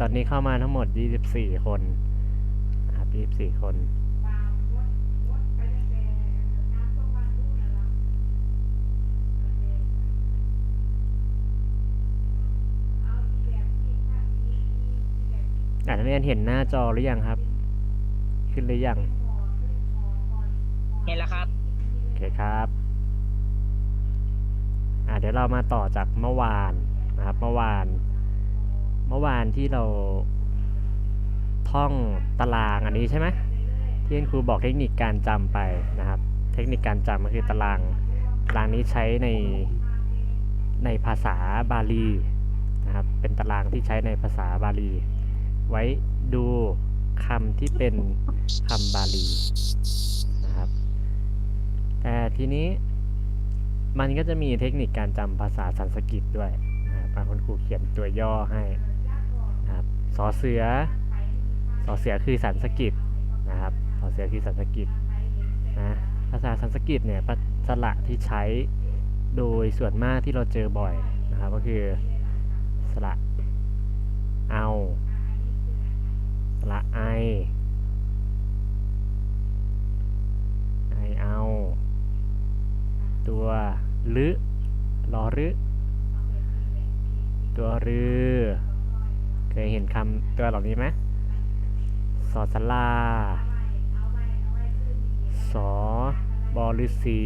ตอนนี้เข้ามาทั้งหมด 24 คนนะครับ24 คนอ่านักเรียนเห็นหน้าจอหรือยังครับ ขึ้นหรือยัง เห็นแล้วครับโอเคครับอ่าเดี๋ยวเรามาต่อจากเมื่อวานนะครับ เมื่อวาน เมื่อวานที่เราท่องตารางอันนี้ใช่ไหมที่คุณครูบอกเทคนิคการจำไปนะครับ เทคนิคการจำก็คือตารางตารางนี้ใช้ในในภาษาบาลีนะครับ เป็นตารางที่ใช้ในภาษาบาลี ไว้ดูคำที่เป็นคำบาลีนะครับ แต่ทีนี้มันก็จะมีเทคนิคการจำภาษาสันสกฤตด้วยนะครับคุณครูเขียนตัวย่อให้ สอเสือสอเสือคือสันสกฤตนะครับสอเสือคือสันสกฤตนะภาษาสันสกฤตเนี่ยสระที่ใช้โดยส่วนมากที่เราเจอบ่อยนะครับก็คือสระเอาสระไอไอเอา ตัวลึรอรึตัวรือ เคยเห็นคำตัวเหล่านี้ไหมสอสลาสอบอฤษี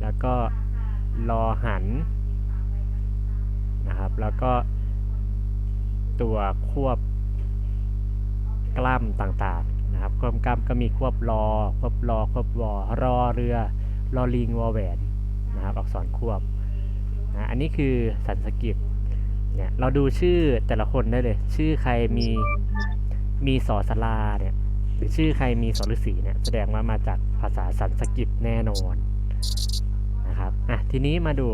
แล้วก็รอหันนะครับ แล้วก็ตัวควบกล้ำต่างๆนะครับควบกล้ำก็มีควบรอควบรอควบวอรอเรือรอลิงวอแหวนนะครับอักษรควบนะอันนี้คือสันสกฤต เนี่ยเราดูชื่อแต่ละคนได้เลย ชื่อใครมีมีสอสลาเนี่ย หรือชื่อใครมีสอฤษีเนี่ย แสดงว่ามาจากภาษาสันสกฤตแน่นอนนะครับอะทีนี้มาดู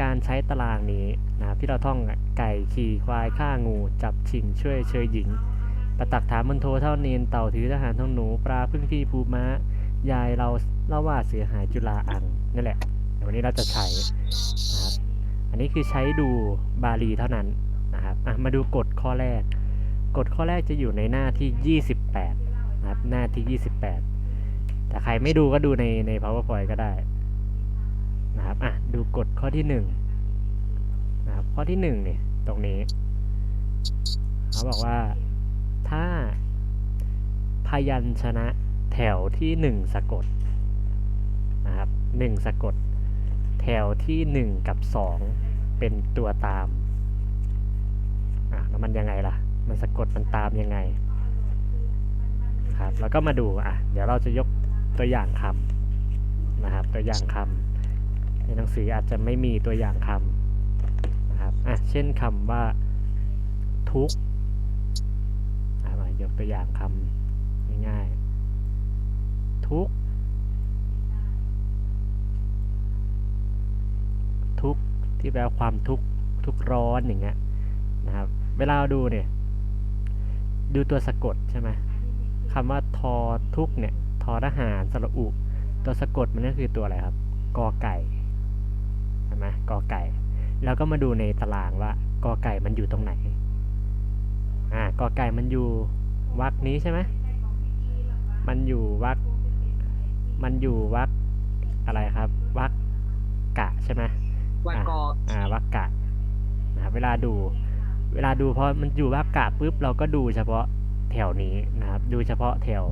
การใช้ตารางนี้นะครับที่เราท่องไก่ขี่ควายฆ่างู จับชิงช่วยเชยหญิงประตักถามมันโทเท่าเนนเต่าถือทหารท่องหนูปลาพึ่งพี่ภูม้ายายเราเล่าว่าเสียหายจุฬาอังนั่นแหละววันนี้เราจะใช้นะครับ อันนี้คือใช้ดูบาลีเท่านั้นนะครับมาดูกฎข้อแรก กฎข้อแรกจะอยู่ในหน้าที่ 28นะครับหน้าที่ 28 แต่ใครไม่ดูก็ดูในใน powerpoint ก็ได้นะครับอะดูกฎข้อที่1นะครับข้อที่1เนี่ยตรงนี้เขาบอกว่าถ้าพยัญชนะแถวที่ 1 สะกดนะครับ1สะกด แถวที่ 1 กับ 2 เป็นตัวตามอะแล้วมันยังไงล่ะ มันสะกดมันตามยังไงครับแล้วก็มาดูอะเดี๋ยวเราจะยกตัวอย่างคำนะครับ ตัวอย่างคำในหนังสืออาจจะไม่มีตัวอย่างคำนะครับอะเช่นคำว่าทุกข์อะมายกตัวอย่างคำง่ายๆทุกข์ทุกข์ ที่แปลความทุกข์ทุกร้อนอย่างเงี้ยนะครับ เวลาเราดูเนี่ยดูตัวสะกดใช่ไหมคำว่าทอทุกเนี่ยทอทหารสระอุ ตัวสะกดมันก็คือตัวอะไรครับกอไก่ใช่ไหมกอไก่ แล้วก็มาดูในตารางว่ากอไก่มันอยู่ตรงไหนอ่ากอไก่มันอยู่วรรคนี้ใช่ไหมมันอยู่วรรคมันอยู่วรรคอะไรครับวรรคกะใช่ไหม วันกออ่าวักกะนะครับเวลาดูเวลาดูพอมันอยู่วักกะปุ๊บเราก็ดูเฉพาะแถวนี้นะครับ ดูเฉพาะแถว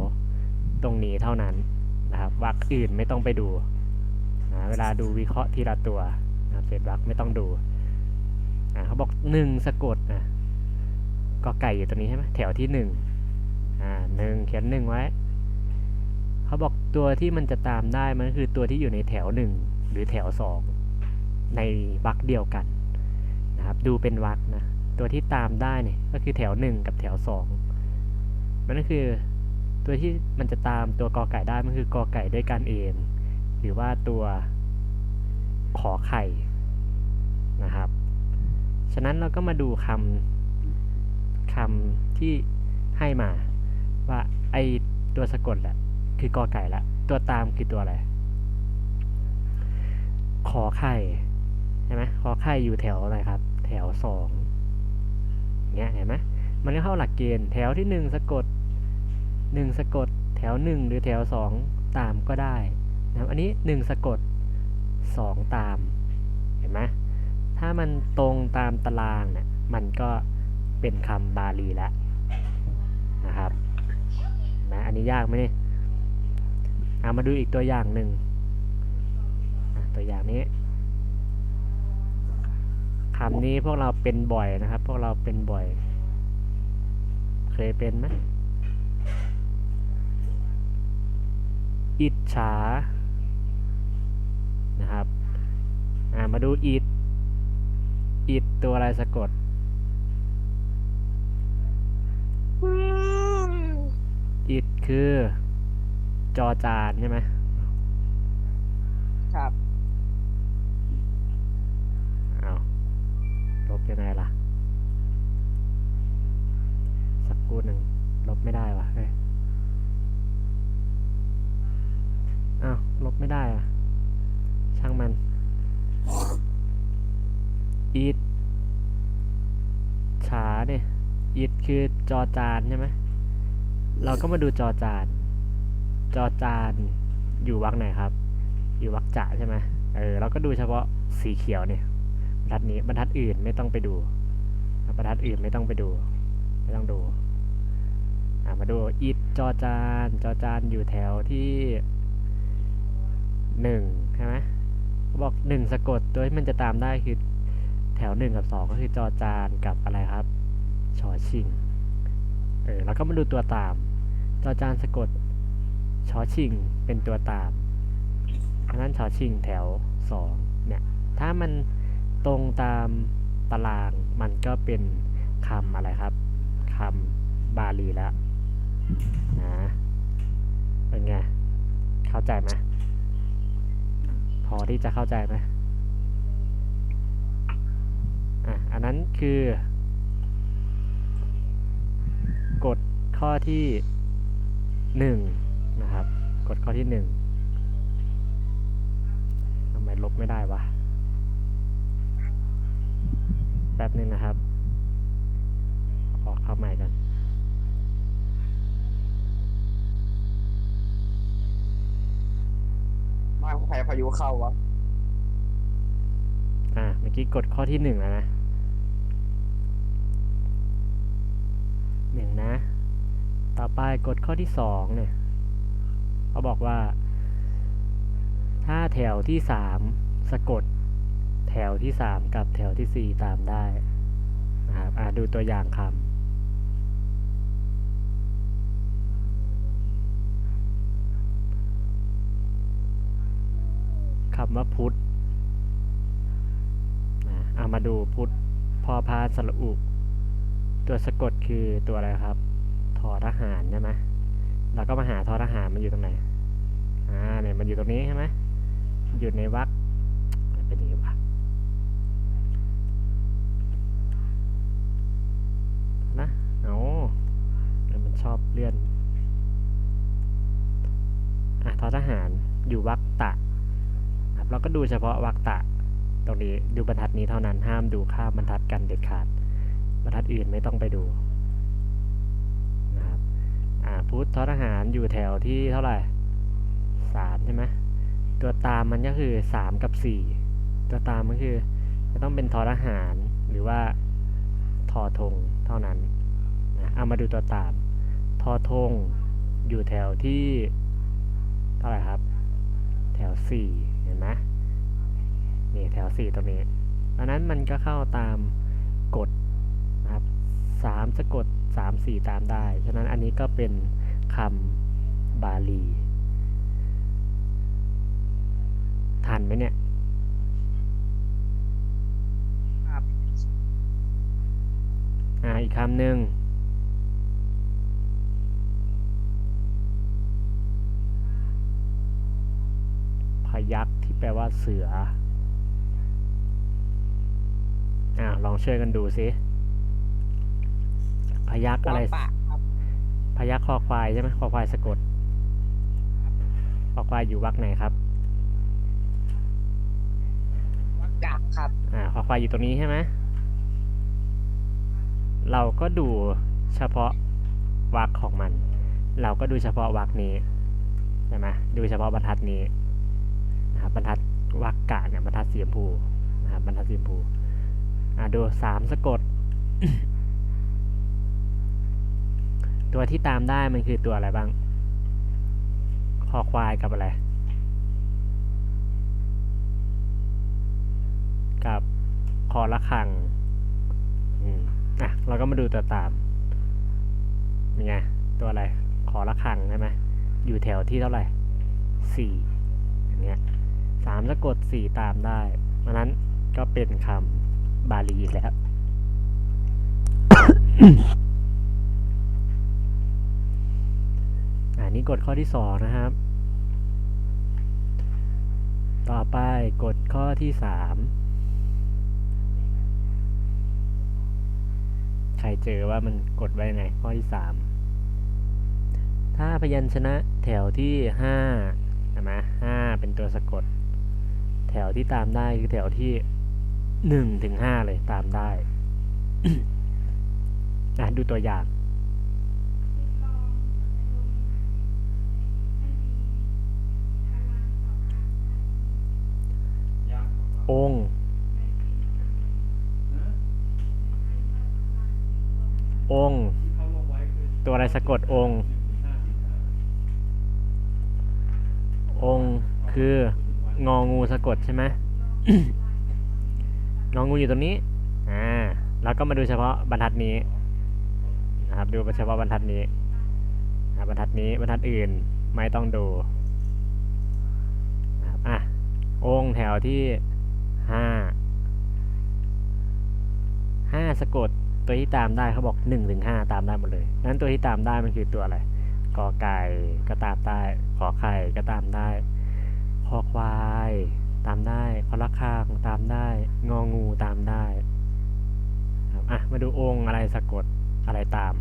ตรงนี้เท่านั้นนะครับวักอื่นไม่ต้องไปดูนะเวลาดูวิเคราะห์ทีละตัวนะครับเศษวักไม่ต้องดูอ่าเขาบอกหนึ่งสะกดนะก็ไก่อยู่ตรงนี้ใช่ไหมแถวที่หนึ่งอ่าหนึ่งเขียนหนึ่งไว้เขาบอกตัวที่มันจะตามได้มันก็คือตัวที่อยู่ในแถวหนึ่งหรือแถวสอง ในวรรคเดียวกันนะครับดูเป็นวรรคนะตัวที่ตามได้เนี่ยก็คือแถว 1 กับแถว 2 มันก็คือตัวที่มันจะตามตัวกอไก่ได้มันคือกอไก่ด้วยกันเอง หรือว่าตัวขอไข่นะครับ ฉะนั้นเราก็มาดูคำคำที่ให้มาว่าไอตัวสะกดแหละคือกอไก่ละ ตัวตามคือตัวอะไร ขอไข่ ใช่ไหมขอไข่อยู่แถวอะไรครับ แถวสองเงี้ยเห็นไหมมันก็เข้าหลักเกณฑ์แถวที่หนึ่งสะกดหนึ่งสะกด แถวหนึ่งหรือแถวสองตามก็ได้นะครับอันนี้หนึ่งสะกดสองตามเห็นไหมถ้ามันตรงตามตารางเนี่ยมันก็เป็นคำบาลีแล้วนะครับเห็นไหมอันนี้ยากไหมเนี่ยเอามาดูอีกตัวอย่างหนึ่งตัวอย่างนี้ คำนี้พวกเราเป็นบ่อยนะครับ พวกเราเป็นบ่อย เคยเป็นไหมอิจฉานะครับมาดูอิดอิดตัวอะไรสะกดอิดคือจอจานใช่ไหมครับ อ้าวลบ ยังไงล่ะ สักครู่หนึ่งลบไม่ได้วะเฮ้ยอ้าวลบไม่ได้อะช่างมัน อีดฉาเนี่ยอีดคือจอจานใช่ไหมเราก็มาดูจอจาน จอจานอยู่วรรคไหนครับ อยู่วรรคจะใช่ไหมเออเราก็ดูเฉพาะสีเขียวเนี่ย บรรทัดนี้บรรทัดอื่นไม่ต้องไปดูบรรทัดอื่นไม่ต้องไปดู ไม่ต้องดูมาดูอิดจอจานจอจานอยู่แถวที่หนึ่งใช่ไหมเขาบอกหนึ่งสะกดตัวที่มันจะตามได้คือแถวหนึ่งกับสองก็คือจอจานกับอะไรครับชอชิงเออแล้วก็มาดูตัวตาม จอจานสะกดชอชิงเป็นตัวตามอันนั้นชอชิงแถวสองเนี่ยถ้ามัน ตรงตามตารางมันก็เป็นคำอะไรครับคำบาลีแล้วนะเป็นไง เข้าใจไหมพอที่จะเข้าใจไหมอะอันนั้นคือกฎข้อที่หนึ่งนะครับ กฎข้อที่หนึ่งทำไมลบไม่ได้วะ แป๊บนึงนะครับออกเข้าใหม่กันบ้านใครพายุเข้าวะ อะเมื่อกี้กดข้อที่หนึ่งแล้วนะหนึ่งนะ ต่อไปกดข้อที่สองเนี่ย เขาบอกว่า ถ้าแถวที่สามสะกด แถวที่สามกับแถวที่สี่ตามได้นะครับอะดูตัวอย่างคำคำว่าพุทธนะเอามาดูพุทธพอพาสระอุ ตัวสะกดคือตัวอะไรครับ ทอทหารใช่ไหมเราก็มาหาทอทหารมันอยู่ตรงไหน อ่าเนี่ยมันอยู่ตรงนี้ใช่ไหมอยู่ในวรรค เลื่อนอะทอทหารอยู่วรรคตะครับเราก็ดูเฉพาะวรรคตะ ตรงนี้ดูบรรทัดนี้เท่านั้นห้ามดูข้ามบรรทัดกันเด็ดขาด บรรทัดอื่นไม่ต้องไปดูนะครับอ่าพุทธททหารอยู่แถวที่เท่าไหร่สามใช่ไหมตัวตามมันก็คือสามกับสี่ตัวตามก็คือจะต้องเป็นทอทหารหรือว่าทอทงเท่านั้นนะเอามาดูตัวตาม ทอทงอยู่แถวที่เท่าไหร่ครับ แถวสี่เห็นไหมนี่แถวสี่ตรงนี้ดังนั้นมันก็เข้าตามกฎนะครับสามสะกดสามสี่ตามได้ ฉะนั้นอันนี้ก็เป็นคำบาลีทันไหมเนี่ยครับอ่าอีกคำหนึ่ง ยักที่แปลว่าเสืออ่าลองช่วยกันดูสิพยักอะไร ปากครับพยักคอควายใช่ไหมคอควายสะกดคอควายอยู่วรรคไหนครับ วักจักครับ อ่าคอควายอยู่ตรงนี้ใช่ไหมเราก็ดูเฉพาะวรรคของมัน เราก็ดูเฉพาะวรรคนี้ใช่ไหมดูเฉพาะบรรทัดนี้ นะครับบรรทัดวรรคกะเนี่ยบรรทัดสีชมพูนะครับบรรทัดสีชมพูอะดูสามสะกด ตัวที่ตามได้มันคือตัวอะไรบ้างคอควายกับอะไร กับคอละคังอืมอะเราก็มาดูตัวตามนี่ไงตัวอะไรคอละคังใช่ไหมอยู่แถวที่เท่าไหร่สี่อย่างเงี้ย สามสะกดสี่ตามได้เพราะนั้นก็เป็นคำบาลีแล้ว อันนี้กฎข้อที่สองนะครับ ต่อไปกฎข้อที่สามใครเจอว่ามันกดไว้ไงข้อที่สามถ้าพยัญชนะแถวที่ห้าใช่ไหมห้าเป็นตัวสะกด แถวที่ตามได้คือแถวที่หนึ่งถึงห้าเลยตามได้อะดูตัวอย่างองค์องค์ตัวอะไรสะกดองค์องค์คือ งองูสะกดใช่ไหมงองูอยู่ตรงนี้ อ่า แล้วก็มาดูเฉพาะบรรทัดนี้นะครับ ดูเฉพาะบรรทัดนี้อ่าบรรทัดนี้บรรทัดอื่นไม่ต้องดูนะครับอะ องค์แถวที่ห้าห้าสะกดตัวที่ตามได้เขาบอกหนึ่งถึงห้าตามได้หมดเลยนั้นตัวที่ตามได้มันคือตัวอะไรกอไก่ก็ตามได้ขอไข่ก็ตามได้ค อควาย ตามได้คอละคางตามได้ งองูตามได้ครับอะมาดูองค์อะไรสะกดอะไรตาม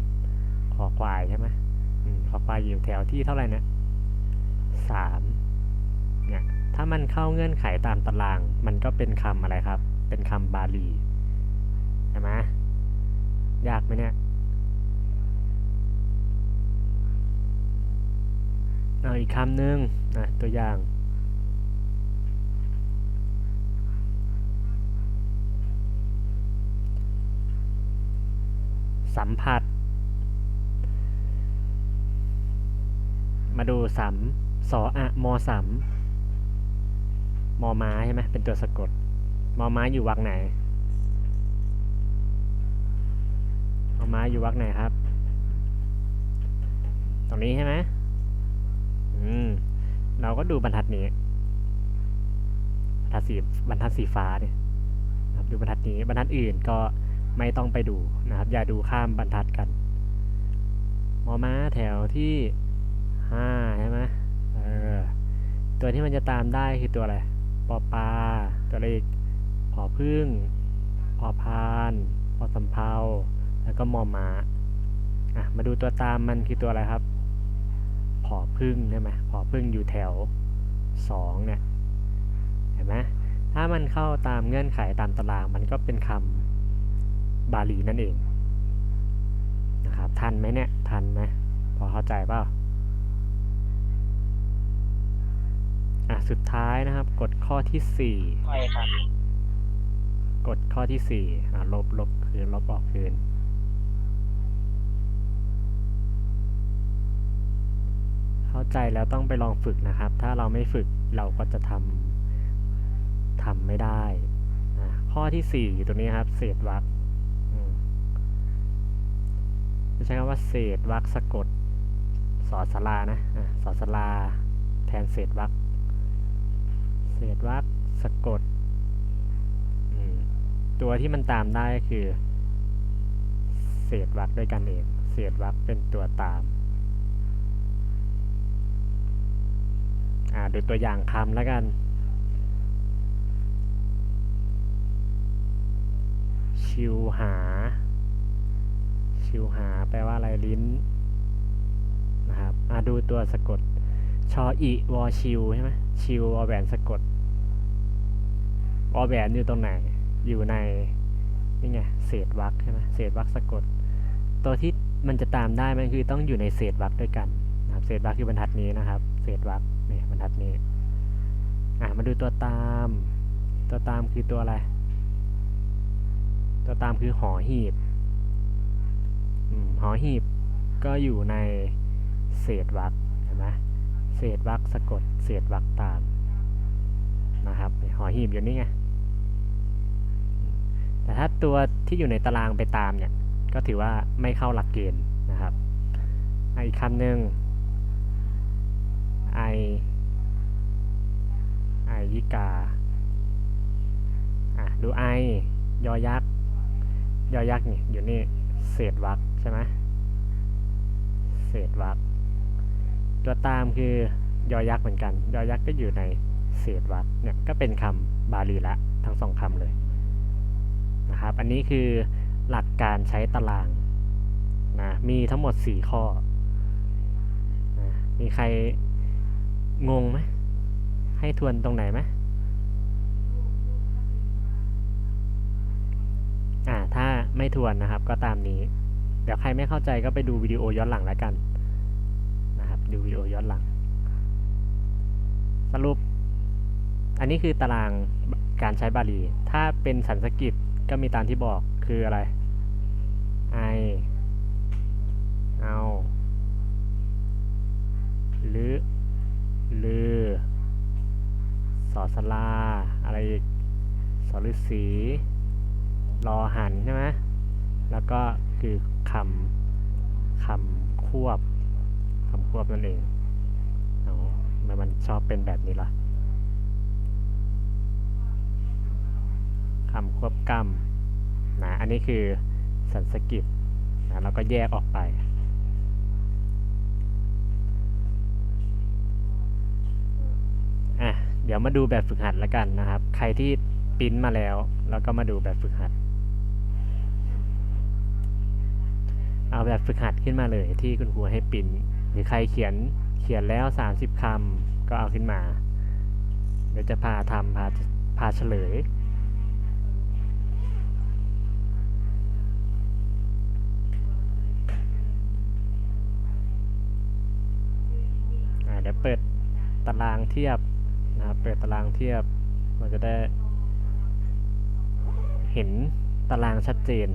คอควายใช่ไหมอมคอควายอยู่แถวที่เท่าไหร่เนี่ยสามเนี่ยถ้ามันเข้าเงื่อนไขตามตาราง มันก็เป็นคำอะไรครับ เป็นคำบาลีใช่ไหมยากไหมเนี่ยเอาอีกคำหนึ่งนะตัวอย่าง สัมผัส มาดูสัมสออะมอสัมมอม้าใช่ไหมเป็นตัวสะกด มอม้าอยู่วรรคไหน มอม้าอยู่วรรคไหนครับ ตรงนี้ใช่ไหมอืม เราก็ดูบรรทัดนี้ บรรทัดสีบรรทัดสีฟ้าเนี่ยดูบรรทัดนี้ บรรทัดอื่นก็ ไม่ต้องไปดูนะครับ อย่าดูข้ามบรรทัดกันมอม้าแถวที่ห้าใช่ไหมเออตัวที่มันจะตามได้คือตัวอะไรปอปลาตัวเลขพอพึ่งพอพานพอสำเภาแล้วก็มอม้าอะมาดูตัวตามมันคือตัวอะไรครับผอพึ่งใช่ไหมผอพึ่งอยู่แถวสองเนี่ยเห็นไหมถ้ามันเข้าตามเงื่อนไขตามตารางมันก็เป็นคำ บาลีนั่นเองนะครับทันไหมเนี่ยทันไหมพอเข้าใจเปล่าอะสุดท้ายนะครับกฎข้อที่สี่ไม่ครับกฎข้อที่สี่อะลบลบคืนลบออกคืนเข้าใจแล้วต้องไปลองฝึกนะครับ ถ้าเราไม่ฝึกเราก็จะทำทำไม่ได้นะข้อที่สี่อยู่ตรงนี้ครับ เศษวรรค จะใช้คำว่าเศษวรรคสะกดสอสลานะอะสอสลาแทนเศษวรรคเศษวรรคสะกด ตัวที่มันตามได้ก็คือ เศษวรรคด้วยกันเอง เศษวรรคเป็นตัวตามดูตัวอย่างคำแล้วกัน ชิวหา ชิวหา แปลว่าอะไรลิ้นนะครับอ่าดูตัวสะกด ชออีวอชิวใช่ไหมชิววอแหวนสะกดวอแหวนอยู่ตรงไหน อยู่ในนี่ไงเศษวรรคใช่ไหมเศษวรรคสะกด ตัวที่มันจะตามได้มันคือต้องอยู่ในเศษวรรคด้วยกันนะครับเศษวรรคคือบรรทัดนี้นะครับ เศษวรรคเนี่ยบรรทัดนี้อะมาดูตัวตาม ตัวตามคือตัวอะไร ตัวตามคือหอหีบ หอหีบก็อยู่ในเศษวรรคเห็นไหมเศษวรรคสะกด เศษวรรคตามนะครับหอหีบอยู่นี่ไงแต่ถ้าตัวที่อยู่ในตารางไปตามเนี่ยก็ถือว่าไม่เข้าหลักเกณฑ์นะครับอีกคำหนึ่งไอไอยิกาอะดูไอยอยักษ์ยอยักษ์นี่อยู่นี่ เศษวรรคใช่ไหมเศษวรรคตัวตามคือยอยักษ์เหมือนกัน ยอยักษ์ก็อยู่ในเศษวรรคเนี่ยก็เป็นคำบาลีละทั้งสองคำเลยนะครับอันนี้คือหลักการใช้ตารางนะมีทั้งหมด 4 ข้อนะมีใครงงไหมให้ทวนตรงไหนไหม ไม่ทวนนะครับ ก็ตามนี้ เดี๋ยวใครไม่เข้าใจก็ไปดูวิดีโอย้อนหลังแล้วกันนะครับ ดูวิดีโอย้อนหลัง สรุป อันนี้คือตารางการใช้บาลี ถ้าเป็นสันสกฤตก็มีตามที่บอกคืออะไรไอเอา หรือ ลือ สอสลา อะไรอีกสอฤาษีรอหันใช่ไหม แล้วก็คือคำคำควบคำควบนั่นเองเอาทำไมมันชอบเป็นแบบนี้ล่ะคำควบกล้ำนะอันนี้คือสันสกิตนะแล้วก็แยกออกไปอะเดี๋ยวมาดูแบบฝึกหัดแล้วกันนะครับ ใครที่ปิ้นมาแล้ว แล้วก็มาดูแบบฝึกหัด เอาแบบฝึกหัดขึ้นมาเลยที่คุณครูให้ปิ้นหรือใครเขียนเขียนแล้ว 30คำก็เอาขึ้นมา เดี๋ยวจะพาทำพาพาเฉลยเดี๋ยวเปิดตารางเทียบนะครับเปิดตารางเทียบเราจะได้เห็นตารางชัดเจน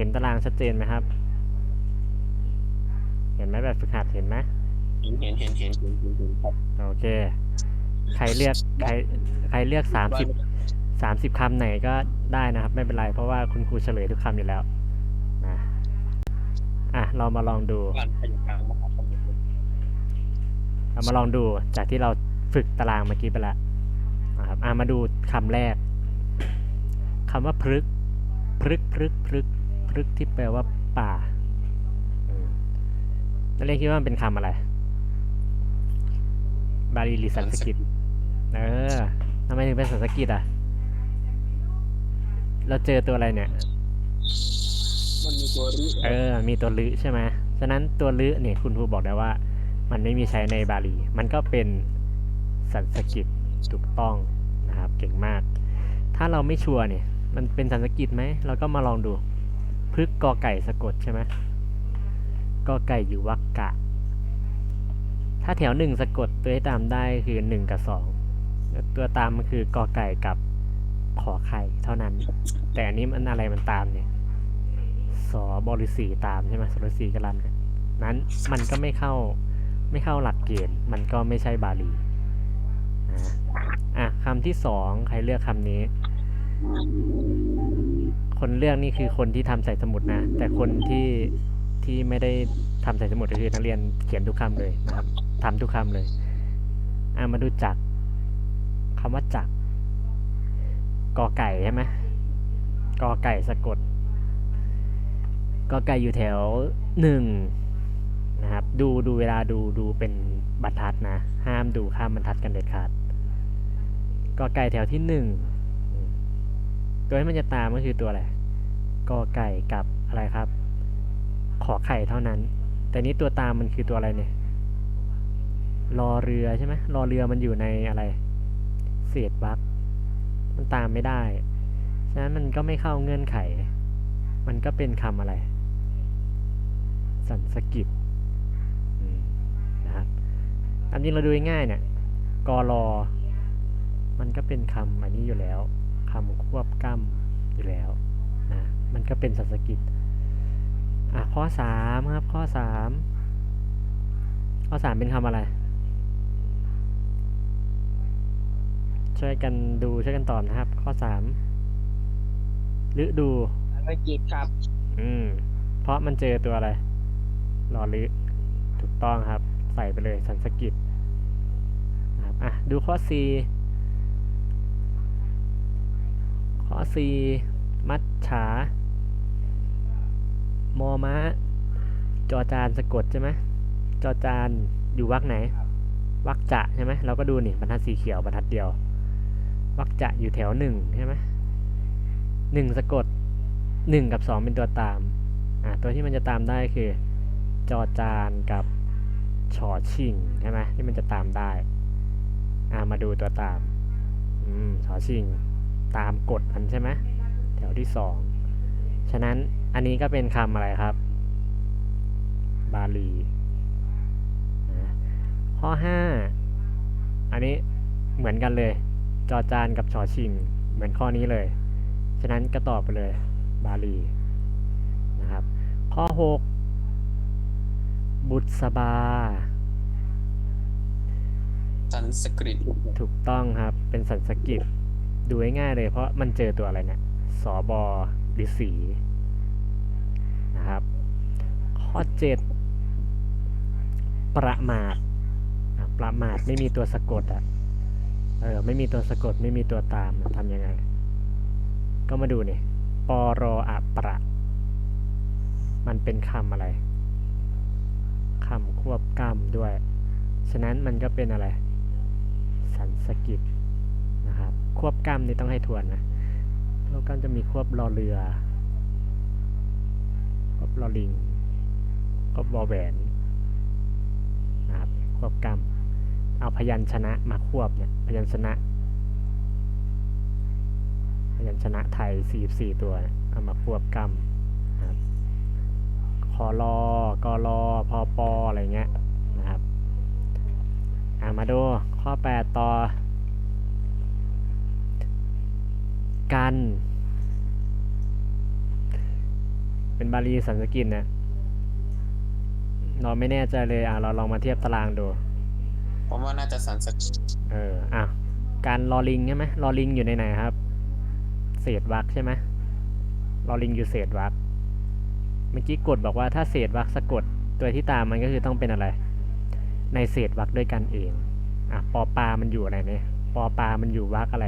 ห็นตารางชัดเจนไหมครับ เห็นไหมแบบฝึกหัดเห็นไหมเห็นเห็นเห็นเห็นเห็นเห็นเห็นครับโอเค ใครเลือกใครใครเลือกสามสิบสามสิบคำไหนก็ได้นะครับ ไม่เป็นไร เพราะว่าคุณครูเฉลยทุกคำอยู่แล้วนะอะเรามาลองดู การพยากลางมหาสมุทรเรามาลองดูจากที่เราฝึกตารางเมื่อกี้ไปแล้วนะครับอะมาดูคำแรกคำว่าพฤกษ์พฤกษ์พฤกษ์พฤกษ์ พฤกษ์ที่แปลว่าป่าอืมนักเรียนคิดว่ามันเป็นคำอะไร บาลีหรือสันสกฤต เออทำไมถึงเป็นสันสกฤตอะ เราเจอตัวอะไรเนี่ย มันมีตัวริเออ มีตัวลึใช่ไหมฉะนั้นตัวลึเนี่ยคุณครูบอกได้ว่า มันไม่มีใช้ในบาลี มันก็เป็นสันสกฤตถูกต้องนะครับ เก่งมาก ถ้าเราไม่ชัวร์เนี่ย มันเป็นสันสกฤตไหม เราก็มาลองดู พึกกอไก่สะกดใช่ไหมกอไก่อยู่วรรคกะ ถ้าแถวหนึ่งสะกดตัวที่ตามได้คือหนึ่งกับสองตัวตามมันคือกอไก่กับขอไข่เท่านั้น แต่อันนี้มันอะไรมันตามเนี่ยสอบริสีตามใช่ไหมสบริสีกรันเนี่ยนั้นมันก็ไม่เข้าไม่เข้าหลักเกณฑ์มันก็ไม่ใช่บาลีอ่าอะคำที่สองใครเลือกคำนี้ คนเลือกนี่คือคนที่ทำใส่สมุดนะ แต่คนที่ที่ไม่ได้ทำใส่สมุดก็คือนักเรียนเขียนทุกคำเลยนะครับทำทุกคำเลยอะมาดูจักรคำว่าจักกอไก่ใช่ไหมกอไก่สะกดก็ไก่อยู่แถวหนึ่งนะครับ ดูดูเวลาดูดูเป็นบรรทัดนะ ห้ามดูข้ามบรรทัดกันเด็ดขาดก็ไก่แถวที่หนึ่ง ตัวที่มันจะตามก็คือตัวอะไรกอไก่กับอะไรครับ ขอไข่เท่านั้น แต่นี้ตัวตามมันคือตัวอะไรเนี่ยรอเรือใช่ไหมรอเรือมันอยู่ในอะไร เศษวรรคมันตามไม่ได้ ฉะนั้นมันก็ไม่เข้าเงื่อนไข มันก็เป็นคำอะไร สันสกิตนะครับตามจริงเราดูง่ายเนี่ยกรอมันก็เป็นคำอันนี้อยู่แล้ว คำควบกล้ำอยู่แล้วนะมันก็เป็นสันสกิตอะข้อสามครับข้อสามข้อสามเป็นคำอะไร ช่วยกันดูช่วยกันตอบนะครับ ข้อสามฤดูภารกิจครับ อืม เพราะมันเจอตัวอะไรรอลึถูกต้องครับ ใส่ไปเลยสันสกิตนะครับอะ ดูข้อ C ข้อ C มัดฉา มอม้า จอจานสะกดใช่ไหมจอจานอยู่วรรคไหนวรรคจะใช่ไหมเราก็ดูนี่บรรทัดสีเขียวบรรทัดเดียววรรคจะอยู่แถวหนึ่งใช่ไหมหนึ่งสะกดหนึ่งกับสองเป็นตัวตามอะตัวที่มันจะตามได้คือ จอจานกับชอชิงใช่ไหมที่มันจะตามได้อ่ามาดูตัวตาม อืมชอชิง ตามกฎมันใช่ไหมแถวที่สองฉะนั้นอันนี้ก็เป็นคำอะไรครับ บาลีนะข้อห้าอันนี้เหมือนกันเลย จอจานกับชอชิง เหมือนข้อนี้เลย ฉะนั้นก็ตอบไปเลยบาลีนะครับ ข้อ 6 บุษบา สันสกฤต ถูกต้องครับ เป็นสันสกฤต ดูง่ายๆเลย เพราะมันเจอตัวอะไรเนี่ยสอบอหรือสีนะครับ ข้อ 7 ประมาทประมาทไม่มีตัวสะกดอะเออไม่มีตัวสะกดไม่มีตัวตามทำยังไง ก็มาดูเนี่ยปรออะประ มันเป็นคำอะไรคำควบกล้ำด้วย ฉะนั้นมันก็เป็นอะไร สันสกิต ควบกล้ำนี่ต้องให้ทวนนะควบกล้ำจะมีควบรอเรือ ควบรอลิง ควบวอแหวนนะครับควบกล้ำเอาพยัญชนะมาควบเนี่ยพยัญชนะ พยัญชนะไทย 44 ตัวเนี่ยเอามาควบกล้ำนะครับคอรอกอรอพอปออะไรเงี้ยนะครับอ่ามาดูข้อ 8 ต่อ กัน เป็นบาลีสันสกิตเนี่ยเราไม่แน่ใจเลยอะเราลองมาเทียบตารางดู ผมว่าน่าจะสันสกฤตเอออะการลอลิงใช่ไหมลอลิงอยู่ในไหนครับ เศษวรรคใช่ไหมลอลิงอยู่เศษวรรคเมื่อกี้กฎบอกว่าถ้าเศษวรรคสะกดตัวที่ตามมันก็คือต้องเป็นอะไร ในเศษวรรคด้วยกันเองอะปอปลามันอยู่อะไรเนี่ยปอปลามันอยู่วรรคอะไร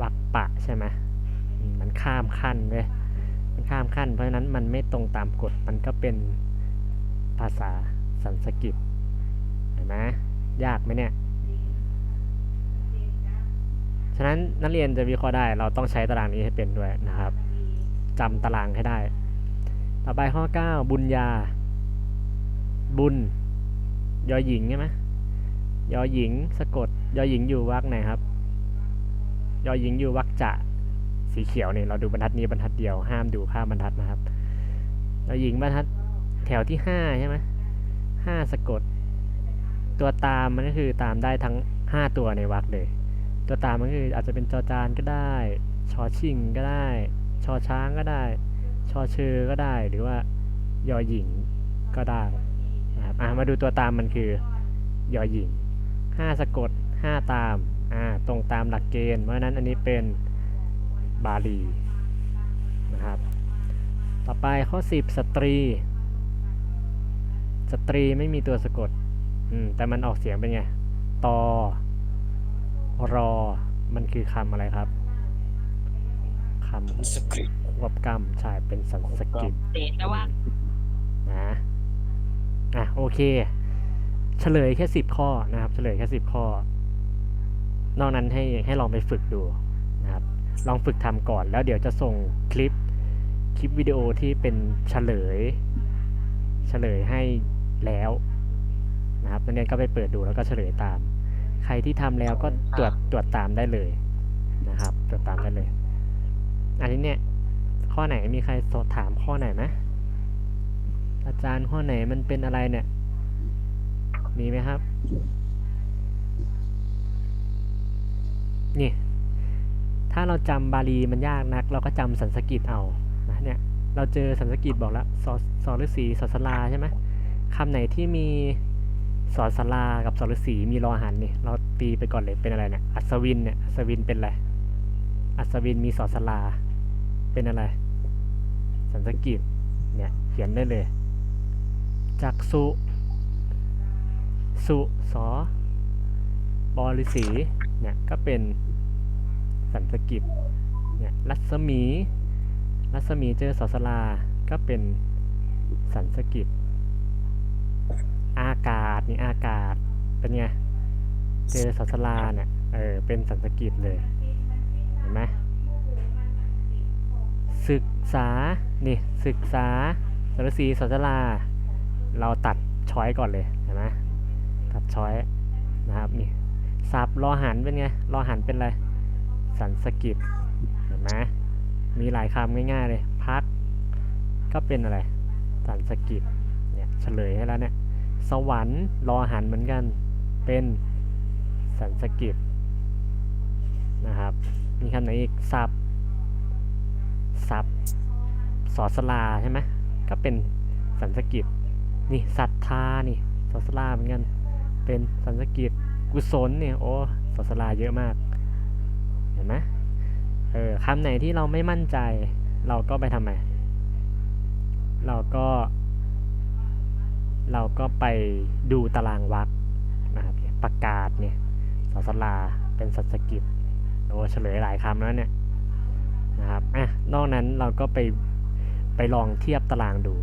วรรคปะใช่ไหมมันข้ามขั้นเว้ยมันข้ามขั้น เพราะฉะนั้นมันไม่ตรงตามกฎมันก็เป็นภาษาสันสกฤตเห็นไหมยากไหมเนี่ยฉะนั้นนักเรียนจะวิเคราะห์ได้เราต้องใช้ตารางนี้ให้เป็นด้วยนะครับจำตารางให้ได้ ต่อไปข้อ 9 บุญญา บุญ ยอหญิงใช่ไหมยอหญิงสะกด ยอหญิงอยู่วรรคไหนครับ ยอหญิงอยู่วรรคจะสีเขียวเนี่ยเราดูบรรทัดนี้บรรทัดเดียวห้ามดูข้ามบรรทัดนะครับยอหญิงบรรทัดแถวที่ห้าใช่ไหมห้าสะกด ตัวตามมันก็คือตามได้ทั้ง5ตัวในวรรคเลย ตัวตามมันก็คืออาจจะเป็นจอจานก็ได้ ชอชิงก็ได้ ชอช้างก็ได้ ชอเชอก็ได้หรือว่ายอหญิงก็ได้นะครับมาดูตัวตามมันคือยอหญิง5สะกด5ตาม อ่าตรงตามหลักเกณฑ์ เพราะฉะนั้นอันนี้เป็นบาลีนะครับ ต่อไปข้อ 10 สตรี สตรีไม่มีตัวสะกดอืมแต่มันออกเสียงเป็นไงตอรอ มันคือคำอะไรครับคสันสกฤตำควบกล้ำใช่เป็นสันสกฤตเศษแล้วว่านะอะโอเค เฉลยแค่สิบข้อนะครับ เฉลยแค่สิบข้อ นอกนั้นให้ให้ลองไปฝึกดูนะครับ ลองฝึกทำก่อนแล้วเดี๋ยวจะส่งคลิปคลิปวิดีโอที่เป็นเฉลย เฉลยให้แล้วนะครับนักเรียนก็ไปเปิดดูแล้วก็เฉลยตาม ใครที่ทำแล้วก็ตรวจตรวจตามได้เลยนะครับจดตามได้เลย อันนี้เนี่ยข้อไหนมีใครสอบถามข้อไหนไหมอาจารย์ข้อไหนมันเป็นอะไรเนี่ย มีไหมครับ นี่ ถ้าเราจำบาลีมันยากนัก เราก็จำสันสกฤตเอานะเนี่ยเราเจอสันสกฤตบอกแล้วสอสอฤาษีสอสลาใช่ไหมคำไหนที่มีสอสลากับสอฤาษีมีรอหันนี่เราตีไปก่อนเลยเป็นอะไรเนี่ยอัศวินเนี่ยอัศวินเป็นอะไรอัศวินมีสอสลา เป็นอะไร สันสกฤตเนี่ยเขียนได้เลยจักสุสุสอบอฤษีเนี่ยก็เป็น สันสกฤตเนี่ยรัศมี รัศมีเจอสอสลา ก็เป็นสันสกฤตอากาศนี่อากาศเป็นไงเจอสอสลาเนี่ยเออเป็นสันสกฤตเลยเห็นไหมศึกษานี่ศึกษาสารสีสอสลา เราตัดช้อยก่อนเลยเห็นไหมตัดช้อยนะครับนี่สับรอหันเป็นไงรอหันเป็นอะไร สันสกฤตเห็นไหมมีหลายคำง่ายๆเลยพัก ก็เป็นอะไร สันสกฤตเนี่ยเฉลยให้แล้วเนี่ย สวรรค์รอหันเหมือนกัน เป็นสันสกฤตนะครับ มีคำไหนอีกสับสับสอสลาใช่ไหมก็เป็นสันสกฤตนี่ศรัทธานี่สอสลาเหมือนกัน เป็นสันสกฤตกุศลเนี่ยโอ้สอสลาเยอะมาก เห็นไหมเออคำไหนที่เราไม่มั่นใจ เราก็ไปทำไม เราก็ เราก็ไปดูตารางวรรคนะครับประกาศเนี่ยสสลาเป็นสันสกฤตโอ้เฉลยหลายคำแล้วเนี่ยนะครับอะนอกนั้นเราก็ไปไปลองเทียบตารางดู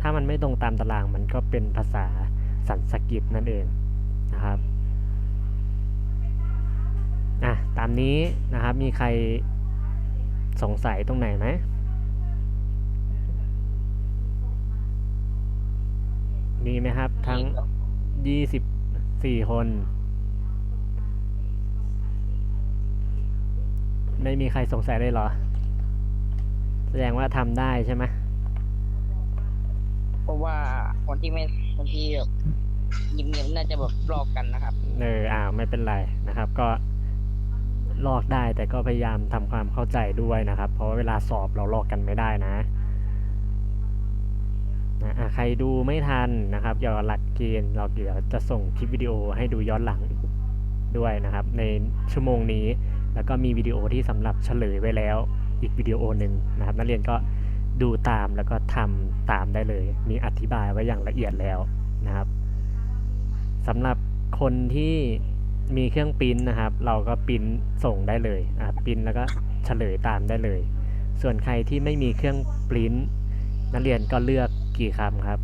ถ้ามันไม่ตรงตามตารางมันก็เป็นภาษาสันสกฤตนั่นเองนะครับ อะตามนี้นะครับมีใครสงสัยตรงไหนไหมมีไหมครับ ทั้ง24คน ไม่มีใครสงสัยเลยเหรอ แสดงว่าทำได้ใช่ไหมเพราะว่าคนที่ไม่คนที่แบบยิ้มเงียบๆน่าจะแบบหลอกกันนะครับ เอออ่าไม่เป็นไรนะครับ ก็ ลอกได้แต่ก็พยายามทำความเข้าใจด้วยนะครับ เพราะว่าเวลาสอบเราลอกกันไม่ได้นะนะอะใครดูไม่ทันนะครับเกี่ยวกับหลักเกณฑ์เราเดี๋ยวจะส่งคลิปวิดีโอให้ดูย้อนหลังด้วยนะครับ ในชั่วโมงนี้ แล้วก็มีวิดีโอที่สำหรับเฉลยไว้แล้วอีกวิดีโอหนึ่งนะครับ นักเรียนก็ดูตามแล้วก็ทำตามได้เลย มีอธิบายไว้อย่างละเอียดแล้วนะครับสำหรับคนที่ มีเครื่องปริ้นนะครับ เราก็ปริ้นส่งได้เลยอะปริ้นแล้วก็เฉลยตามได้เลย ส่วนใครที่ไม่มีเครื่องปริ้นนักเรียนก็เลือกกี่คำครับ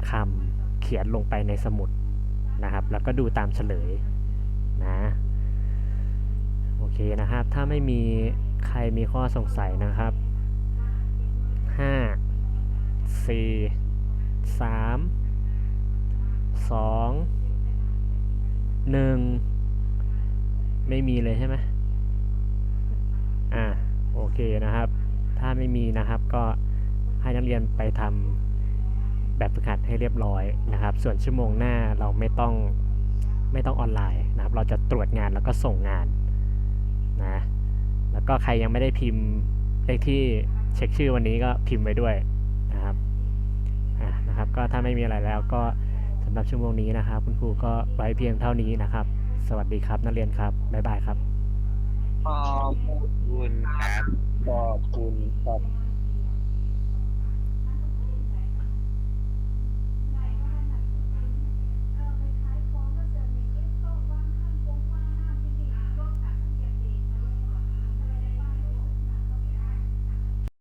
30คำเขียนลงไปในสมุดนะครับ แล้วก็ดูตามเฉลยนะโอเคนะครับ ถ้าไม่มีใครมีข้อสงสัยนะครับ 5 4 3สอง หนึ่งไม่มีเลยใช่ไหมอ่าโอเคนะครับ ถ้าไม่มีนะครับก็ให้นักเรียนไปทำแบบฝึกหัดให้เรียบร้อยนะครับ ส่วนชั่วโมงหน้าเราไม่ต้องไม่ต้องออนไลน์นะครับ เราจะตรวจงานแล้วก็ส่งงานนะแล้วก็ใครยังไม่ได้พิมพ์เลขที่เช็คชื่อวันนี้ก็พิมพ์ไว้ด้วยนะครับอ่านะครับ ก็ถ้าไม่มีอะไรแล้วก็ สำหรับชั่วโมงนี้นะครับ คุณครูก็ไว้เพียงเท่านี้นะครับ สวัสดีครับ นักเรียนครับ บ๊ายบายครับ ขอบคุณครับ ขอบคุณครับ